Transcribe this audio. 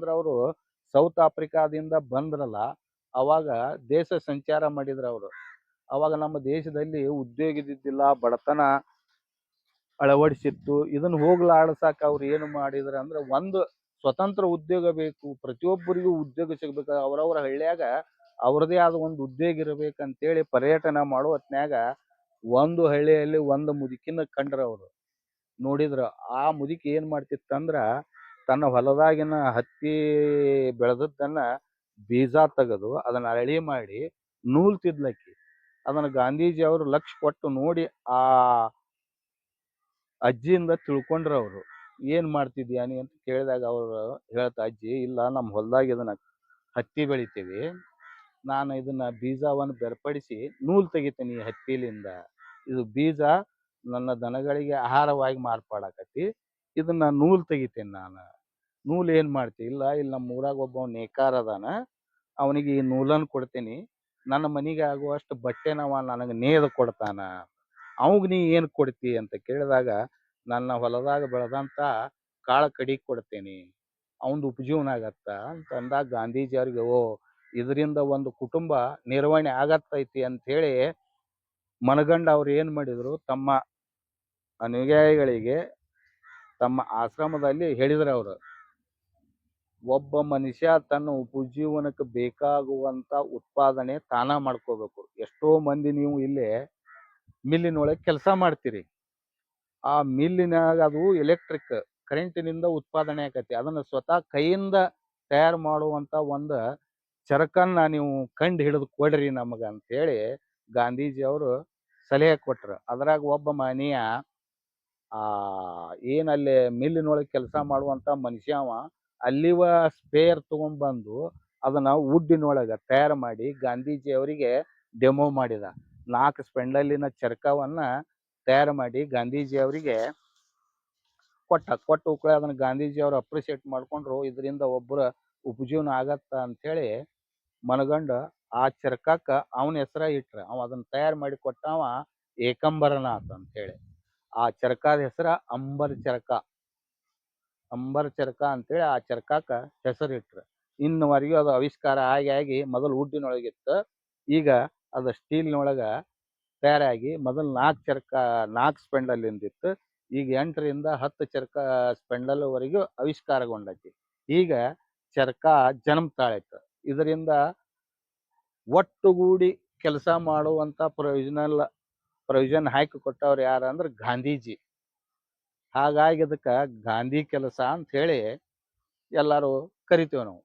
ಯಾಕಂದ್ರೆ ಅವರು ಸೌತ್ ಆಫ್ರಿಕಾದಿಂದ ಬಂದ್ರಲ್ಲ, ಅವಾಗ ದೇಶ ಸಂಚಾರ ಮಾಡಿದ್ರು ಅವರು. ಅವಾಗ ನಮ್ಮ ದೇಶದಲ್ಲಿ ಉದ್ಯೋಗ ಇದ್ದಿದ್ದಿಲ್ಲ ಬಡತನ ಅಳವಡಿಸಿತ್ತು. ಇದನ್ನ ಹೋಗ್ಲಾಡ್ಸಕ್ ಅವ್ರು ಏನು ಮಾಡಿದ್ರ ಅಂದ್ರೆ ಒಂದು ಸ್ವತಂತ್ರ ಉದ್ಯೋಗ ಬೇಕು, ಪ್ರತಿಯೊಬ್ಬರಿಗೂ ಉದ್ಯೋಗ ಸಿಗ್ಬೇಕು. ಅವ್ರವ್ರ ಹಳ್ಳಿಯಾಗ ಅವ್ರದೇ ಆದ ಒಂದು ಉದ್ಯೋಗ ಇರ್ಬೇಕಂತೇಳಿ ಪರ್ಯಟನ ಮಾಡೋ ಹೊತ್ನ್ಯಾಗ ಒಂದು ಹಳ್ಳಿಯಲ್ಲಿ ಒಂದು ಮುದುಕಿನ ಕಂಡ್ರ ಅವರು. ನೋಡಿದ್ರ ಆ ಮುದುಕಿ ಏನ್ ಮಾಡ್ತಿತ್ತಂದ್ರ ತನ್ನ ಹೊಲದಾಗಿನ ಹತ್ತಿ ಬೆಳೆದದ್ದನ್ನ ಬೀಜ ತೆಗೆದು ಅದನ್ನ ಅರಳಿ ಮಾಡಿ ನೂಲ್ ತಿದ್ಲಕ್ಕಿ. ಅದನ್ನ ಗಾಂಧೀಜಿ ಅವರು ಲಕ್ಷ ಕೊಟ್ಟು ನೋಡಿ ಆ ಅಜ್ಜಿಯಿಂದ ತಿಳ್ಕೊಂಡ್ರ ಅವರು. ಏನ್ ಮಾಡ್ತಿದ್ಯಾ ನೀ? ಅಂತ ಕೇಳಿದಾಗ ಅವರು ಹೇಳ್ತಾ, ಅಜ್ಜಿ, ಇಲ್ಲ ನಮ್ಮ ಹೊಲದಾಗ ಇದನ್ನ ಹತ್ತಿ ಬೆಳಿತೀವಿ. ನಾನು ಇದನ್ನ ಬೀಜವನ್ನು ಬೇರ್ಪಡಿಸಿ ನೂಲ್ ತೆಗಿತೀನಿ ಈ ಹತ್ತಿಲಿಂದ. ಇದು ಬೀಜ ನನ್ನ ದನಗಳಿಗೆ ಆಹಾರವಾಗಿ ಮಾರ್ಪಾಡಾಕತಿ ಇದನ್ನ ನೂಲ್ ತೆಗಿತೀನಿ ನಾನು. ನೂಲ್ ಏನ್ ಮಾಡ್ತಿ, ಇಲ್ಲ, ಇಲ್ಲಿ, ನಮ್ಮ ಊರಾಗ ಒಬ್ಬ ನೇಕಾರ ಅದಾನ. ಅವನಿಗೆ ಈ ನೂಲನ್ ಕೊಡ್ತೀನಿ. ನನ್ನ ಮನೆಗೆ ಆಗುವಷ್ಟು ಬಟ್ಟೆನವ ನನಗೆ ನೇಯ್ದು ಕೊಡ್ತಾನ. ಅವಾಗ ನೀ ಏನ್ ಕೊಡ್ತಿ ಅಂತ ಕೇಳಿದಾಗ, ನನ್ನ ಹೊಲದಾಗ ಬೆಳೆದಂತ ಕಾಳ ಕಡಿ ಕೊಡ್ತೇನಿ. ಅವಂದು ಉಪಜೀವನ ಆಗತ್ತ ಅಂತ ಅಂದಾಗ ಗಾಂಧೀಜಿ ಅವ್ರಿಗೆ, ಓ, ಇದರಿಂದ ಒಂದು ಕುಟುಂಬ ನಿರ್ವಹಣೆ ಆಗತ್ತೈತಿ ಅಂತ ಹೇಳಿ ಮನಗಂಡ ಅವ್ರು ಏನ್ ಮಾಡಿದ್ರು, ತಮ್ಮ ಅನುಯಾಯಿಗಳಿಗೆ ತಮ್ಮ ಆಶ್ರಮದಲ್ಲಿ ಹೇಳಿದ್ರು ಅವರು. ಒಬ್ಬ ಮನುಷ್ಯ ತನ್ನ ಉಪಜೀವನಕ್ಕೆ ಬೇಕಾಗುವಂತ ಉತ್ಪಾದನೆ ತಾನ ಮಾಡ್ಕೋಬೇಕು. ಎಷ್ಟೋ ಮಂದಿ ನೀವು ಇಲ್ಲಿ ಮಿಲ್ಲಿನೊಳಗೆ ಕೆಲಸ ಮಾಡ್ತೀರಿ. ಆ ಮಿಲ್ಲಿನಾಗ ಅದು ಎಲೆಕ್ಟ್ರಿಕ್ ಕರೆಂಟಿನಿಂದ ಉತ್ಪಾದನೆ ಆಕತಿ. ಅದನ್ನ ಸ್ವತಃ ಕೈಯಿಂದ ತಯಾರು ಮಾಡುವಂತ ಒಂದು ಚರಕನ್ನ ನೀವು ಕಂಡು ಹಿಡಿದು ಕೊಡ್ರಿ ನಮಗ ಅಂತೇಳಿ ಗಾಂಧೀಜಿ ಅವರು ಸಲಹೆ ಕೊಟ್ರು. ಅದ್ರಾಗ ಒಬ್ಬ ಮನೆಯ ಆ ಏನಲ್ಲಿ ಮಿಲ್ಲಿನೊಳಗೆ ಕೆಲಸ ಮಾಡುವಂತ ಮನುಷ್ಯ ಅವ, ಅಲ್ಲಿವ ಸ್ಪೇರ್ ತಗೊಂಡ್ಬಂದು ಅದನ್ನ ವುಡ್ಡಿನೊಳಗೆ ತಯಾರು ಮಾಡಿ ಗಾಂಧೀಜಿ ಅವರಿಗೆ ಡೆಮೋ ಮಾಡಿದ. ನಾಲ್ಕು ಸ್ಪೆಂಡಲ್ಲಿನ ಚರಕವನ್ನ ತಯಾರು ಮಾಡಿ ಗಾಂಧೀಜಿ ಅವರಿಗೆ ಕೊಟ್ಟ. ಕೊಟ್ಟು ಕೂಡ ಅದನ್ನ ಗಾಂಧೀಜಿ ಅವರು ಅಪ್ರಿಸಿಯೇಟ್ ಮಾಡ್ಕೊಂಡ್ರು, ಇದರಿಂದ ಒಬ್ಬರ ಉಪಜೀವನ ಆಗತ್ತ ಅಂತೇಳಿ ಮನಗಂಡ ಆ ಚರಕಕ್ಕ ಅವನ ಹೆಸರ ಇಟ್ರ. ಅವ ಅದನ್ನ ತಯಾರು ಮಾಡಿ ಕೊಟ್ಟವ ಅಂತ ಹೇಳಿ ಆ ಚರಕದ ಹೆಸರ ಅಂಬರ್ ಚರಕ. ಅಂಬರ್ ಚರಕ ಅಂತೇಳಿ ಆ ಚರಕಕ್ಕ ಹೆಸರು ಇಟ್ರ. ಇನ್ನುವರೆಗೂ ಅದು ಆವಿಷ್ಕಾರ ಆಗಿ ಆಗಿ ಮೊದಲು ಊಟಿನೊಳಗಿತ್ತು. ಈಗ ಅದು ಸ್ಟೀಲ್ನೊಳಗ ತಯಾರಾಗಿ ಮೊದಲು ನಾಲ್ಕು ಚರಕ ನಾಲ್ಕು ಸ್ಪೆಂಡಲ್ಲಿಂದಿತ್ತು. ಈಗ ಎಂಟರಿಂದ ಹತ್ತು ಚರಕ ಸ್ಪೆಂಡಲ್ವರೆಗೂ ಆವಿಷ್ಕಾರಗೊಂಡೈತಿ ಈಗ ಚರಕ ಜನ್ಮ ತಾಳೈತೆ ಇದರಿಂದ ಒಟ್ಟುಗೂಡಿ ಕೆಲಸ ಮಾಡುವಂತ ಪ್ರೊವಿಷನಲ್ ಪ್ರೊವಿಷನ್ ಹಾಕಿ ಕೊಟ್ಟವ್ರು ಯಾರು ಅಂದ್ರೆ ಗಾಂಧೀಜಿ. ಹಾಗಾಗಿ ಅದಕ್ಕೆ ಗಾಂಧಿ ಕೆಲಸ ಅಂತ ಹೇಳಿ ಎಲ್ಲರೂ ಕರಿತೀವಿ ನಾವು.